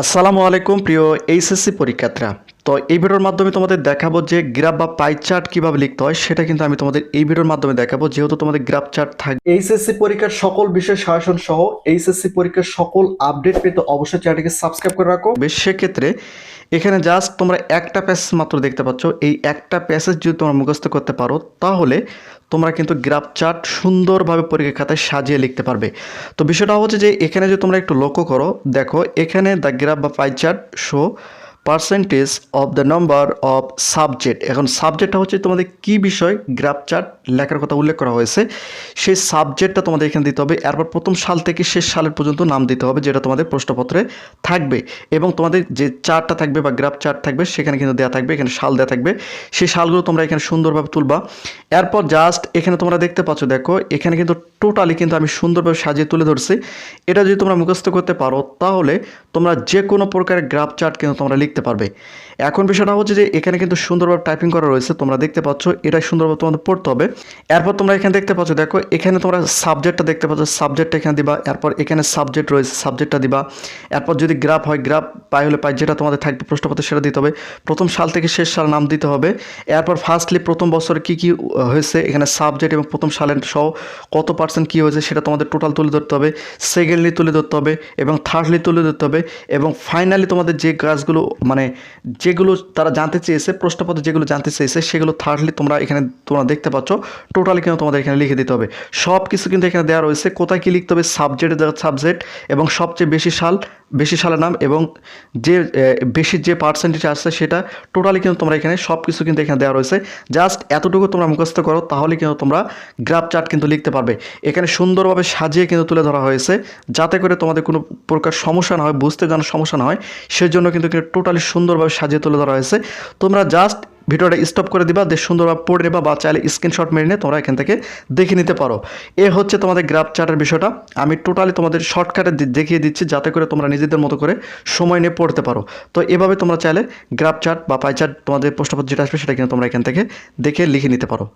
আসসালামু আলাইকুম প্রিয় এইচএসসি পরীক্ষার্থীরা। তো এই ভিডিওর মাধ্যমে তোমাদের দেখাবো যে গ্রাফ বা পাই চার্ট কীভাবে লিখতে হয় সেটা কিন্তু আমি তোমাদের এই ভিডিওর মাধ্যমে দেখাবো। যেহেতু তোমাদের গ্রাফ চার্ট থাকবে এইচএসসি পরীক্ষার সকল বিষয় শাসন সহ এইচএসসি পরীক্ষার সকল আপডেট পেতে অবশ্যই চ্যানেলটিকে সাবস্ক্রাইব করে রাখো। বেশ সেক্ষেত্রে এখানে জাস্ট তোমরা একটা প্যাসেজ মাত্র দেখতে পাচ্ছ। এই একটা প্যাসেজ যদি তোমরা মুখস্থ করতে পারো তাহলে তোমরা কিন্তু গ্রাফ চার্ট সুন্দরভাবে পরীক্ষা খাতায় সাজিয়ে লিখতে পারবে। তো বিষয়টা হচ্ছে যে এখানে যে তোমরা একটু লক্ষ্য করো দেখো এখানে দ্য গ্রাফ বা pie chart show percentage of the number of subject এখন সাবজেক্টটা হচ্ছে তোমাদের কি বিষয়? গ্রাফ চার্ট লেখার কথা উল্লেখ করা হয়েছে। সেই সাবজেক্টটা তোমাদের এখানে দিতে হবে। এরপর প্রথম সাল থেকে শেষ সালের পর্যন্ত নাম দিতে হবে, যেটা তোমাদের প্রশ্নপত্রে থাকবে এবং তোমাদের যে চার্টটা থাকবে বা গ্রাফ চার্ট থাকবে, সেখানে কিন্তু দেওয়া থাকবে, এখানে শাল দেওয়া থাকবে। সেই শালগুলো তোমরা এখানে সুন্দরভাবে তুলবা। এরপর জাস্ট এখানে তোমরা দেখতে পাচ্ছ, দেখো, এখানে কিন্তু টোটালি কিন্তু আমি সুন্দরভাবে সাজিয়ে তুলে ধরছি। এটা যদি তোমরা মুখস্থ করতে পারো, তাহলে তোমরা যে কোনো প্রকারের গ্রাফ চার্ট কিন্তু তোমরা লিখতে পারবে। এখন বিষয়টা হচ্ছে যে, এখানে কিন্তু সুন্দরভাবে টাইপিং করা রয়েছে, তোমরা দেখতে পাচ্ছ এটা সুন্দরভাবে তোমাদের পড়তে হবে। এরপর তোমরা এখানে দেখতে পাচ্ছ, দেখো, এখানে তোমরা সাবজেক্টটা দেখতে পাচ্ছ সাবজেক্টটা এখানে দিবা, এরপর এখানে সাবজেক্ট রয়েছে সাবজেক্টটা দিবা। এরপর যদি গ্রাফ হয়, গ্রাফ পাই হলে পাই যেটা তোমাদের থাকবে, প্রশ্নপত্রে সেটা দিতে হবে। প্রথম সাল থেকে শেষ সাল নাম দিতে হবে। এরপর ফার্স্টলি প্রথম বছরে কি কি হয়েছে, এখানে সাবজেক্ট এবং প্রথম সালের সহ কত পার্সেন্ট কী হয়েছে সেটা তোমাদের টোটাল তুলে ধরতে হবে। সেকেন্ডলি তুলে ধরতে হবে এবং থার্ডলি তুলে ধরতে হবে এবং ফাইনালি তোমাদের যে কাজগুলো মানে যেগুলো তারা জানতে চেয়েছে, প্রশ্নপত্রে যেগুলো জানতে চেয়েছে, সেগুলো থার্ডলি তোমরা এখানে তোমরা দেখতে পাচ্ছ। টোটালি কিন্তু তোমাদের এখানে লিখে দিতে হবে। সব কিছু কিন্তু এখানে দেওয়া রয়েছে। কোথায় কী লিখতে হবে? সাবজেক্টের জায়গা সাবজেক্ট এবং সবচেয়ে বেশি সাল বেশি সালের নাম এবং যে বেশি যে পার্সেন্টেজ আসছে সেটা টোটালি কিন্তু তোমরা এখানে সব কিছু কিন্তু এখানে দেওয়া রয়েছে। জাস্ট এতটুকু তোমরা মুখস্থ করো, তাহলে কিন্তু তোমরা গ্রাফ চার্ট কিন্তু লিখতে পারবে। এখানে সুন্দরভাবে সাজিয়ে কিন্তু তুলে ধরা হয়েছে, যাতে করে তোমাদের কোনো প্রকার সমস্যা না হয়, বুঝতে যেন সমস্যা না হয়, সেজন্য কিন্তু টোটালি সুন্দরভাবে সাজিয়ে তুলে ধরা হয়েছে। তোমরা জাস্ট ভিডিওটা স্টপ করে দিবা দেশ সুন্দরভাবে পড়ে নেবা বা চাইলে স্ক্রিনশট মেরে নিয়ে তোমরা এখান থেকে দেখে নিতে পারো। এ হচ্ছে তোমাদের গ্রাফ চার্টের বিষয়টা। আমি টোটালি তোমাদের শর্টকাটে দেখিয়ে দিচ্ছি যাতে করে তোমরা নিজেদের মতো করে সময় নিয়ে পড়তে পারো। তো এভাবে তোমরা চাইলে গ্রাফ চার্ট বা পাই চার্ট তোমাদের প্রশ্নপত্র যেটা আসবে সেটা কিন্তু তোমরা এখান থেকে দেখে লিখে নিতে পারো।